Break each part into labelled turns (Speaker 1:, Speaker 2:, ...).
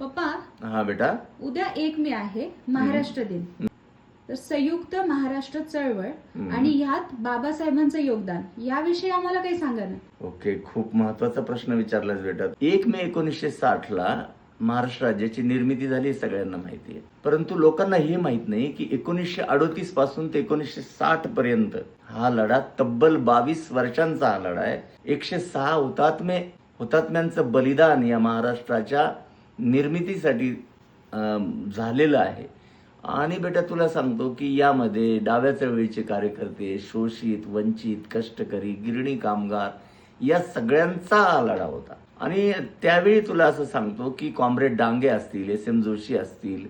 Speaker 1: पप्पा
Speaker 2: हा बेटा.
Speaker 1: उद्या एक मे आहे महाराष्ट्र दिन. तर संयुक्त महाराष्ट्र चळवळ. आणि ह्यात बाबासाहेबांचं योगदान याविषयी आम्हाला काही सांगा ना.
Speaker 2: ओके खूप महत्त्वाचा प्रश्न विचारलाच बेटा. एक मे एकोणीसशे साठ ला महाराष्ट्र राज्याची निर्मिती झाली सगळ्यांना माहिती आहे. परंतु लोकांना हे माहीत नाही की एकोणीसशे अडोतीसपासून ते एकोणीसशे साठ पर्यंत हा लढा तब्बल बावीस वर्षांचा हा लढा आहे. एकशे सहा हुतात्मे हुतात्म्यांचं बलिदान या महाराष्ट्राच्या निर्मितीसाठी झालेलं आहे. आणि बेटा तुला सांगतो की यामध्ये डाव्या चळवळीचे कार्यकर्ते शोषित वंचित कष्टकरी गिरणी कामगार या सगळ्यांचा आलाडा लढा होता. आणि त्यावेळी तुला असं सांगतो की कॉम्रेड डांगे असतील एस एम जोशी असतील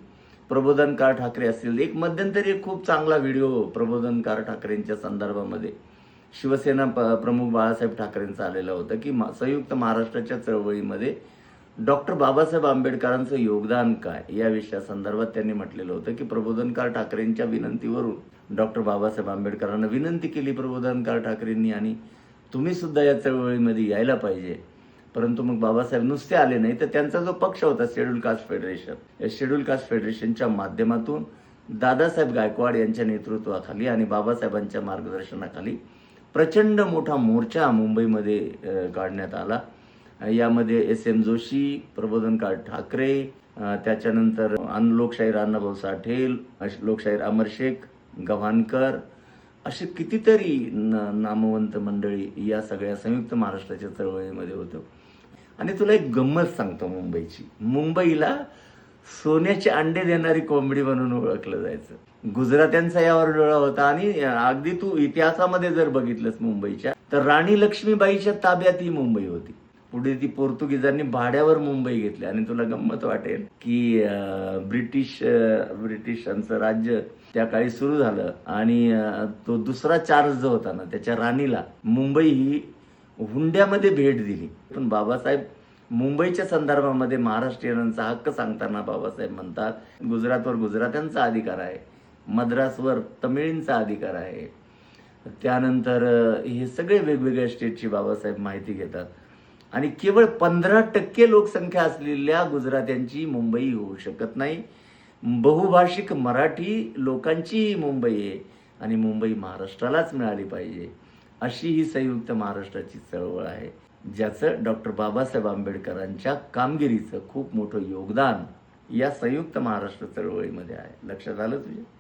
Speaker 2: प्रबोधनकार ठाकरे असतील एक मध्यंतरी खूप चांगला व्हिडिओ प्रबोधनकार ठाकरेंच्या संदर्भामध्ये. शिवसेना प- प्रमुख बाळासाहेब ठाकरेंचा आलेला होता की मा- संयुक्त महाराष्ट्राच्या चळवळीमध्ये डॉक्टर बाबासाहेब आंबेडकरांचं योगदान काय? या विषयासंदर्भात त्यांनी म्हटलेलं होतं की प्रबोधनकार ठाकरेंच्या विनंतीवरून डॉक्टर बाबासाहेब आंबेडकरांना विनंती केली प्रबोधनकार ठाकरेंनी आणि तुम्ही सुद्धा या चळवळीमध्ये यायला पाहिजे. परंतु मग बाबासाहेब नुसते आले नाही तर त्यांचा जो पक्ष होता शेड्यूल कास्ट फेडरेशन या शेड्यूल कास्ट फेडरेशनच्या माध्यमातून दादासाहेब गायकवाड यांच्या नेतृत्वाखाली आणि बाबासाहेबांच्या मार्गदर्शनाखाली प्रचंड मोठा मोर्चा मुंबईमध्ये काढण्यात आला. यामध्ये एस एम जोशी प्रबोधनकार ठाकरे त्याच्यानंतर लोकशाहीर अण्णाभाऊ साठेल लोकशाहीर अमर शेख गव्हाणकर असे कितीतरी न- नामवंत मंडळी या सगळ्या संयुक्त महाराष्ट्राच्या चळवळीमध्ये होतं. आणि तुला एक गंमत सांगतो मुंबईची. मुंबईला सोन्याचे अंडे देणारी कोंबडी म्हणून ओळखलं जायचं. गुजरात्यांचा यावर डोळा होता आणि अगदी तू इतिहासामध्ये जर बघितलंस मुंबईच्या तर राणी लक्ष्मीबाईच्या ताब्यात ही मुंबई होती. पुढे ती पोर्तुगीजांनी भाड्यावर मुंबई घेतली. आणि तुला गंमत वाटेल की ब्रिटिश ब्रिटिशांचं राज्य त्या काळी सुरू झालं. आणि तो दुसरा चार्ज जो होता ना त्याच्या राणीला मुंबई ही हुंड्यामध्ये भेट दिली. पण बाबासाहेब मुंबईच्या संदर्भामध्ये महाराष्ट्रीयनांचा हक्क सांगताना बाबासाहेब म्हणतात गुजरातवर गुजरात्यांचा अधिकार आहे मद्रासवर तमिळींचा अधिकार आहे. त्यानंतर हे सगळे वेगवेगळ्या स्टेटची बाबासाहेब माहिती घेतात. आणि केवळ पंधरा टक्के लोकसंख्या असलेल्या गुजरात्यांची मुंबई होऊ शकत नाही. बहुभाषिक मराठी लोकांची मुंबई आहे आणि मुंबई महाराष्ट्रालाच मिळाली पाहिजे. अशी ही संयुक्त महाराष्ट्राची चळवळ आहे ज्याचं डॉक्टर बाबासाहेब आंबेडकरांच्या कामगिरीचं खूप मोठं योगदान या संयुक्त महाराष्ट्र चळवळीमध्ये आहे. लक्षात आलं तुझ्या म्हणजे?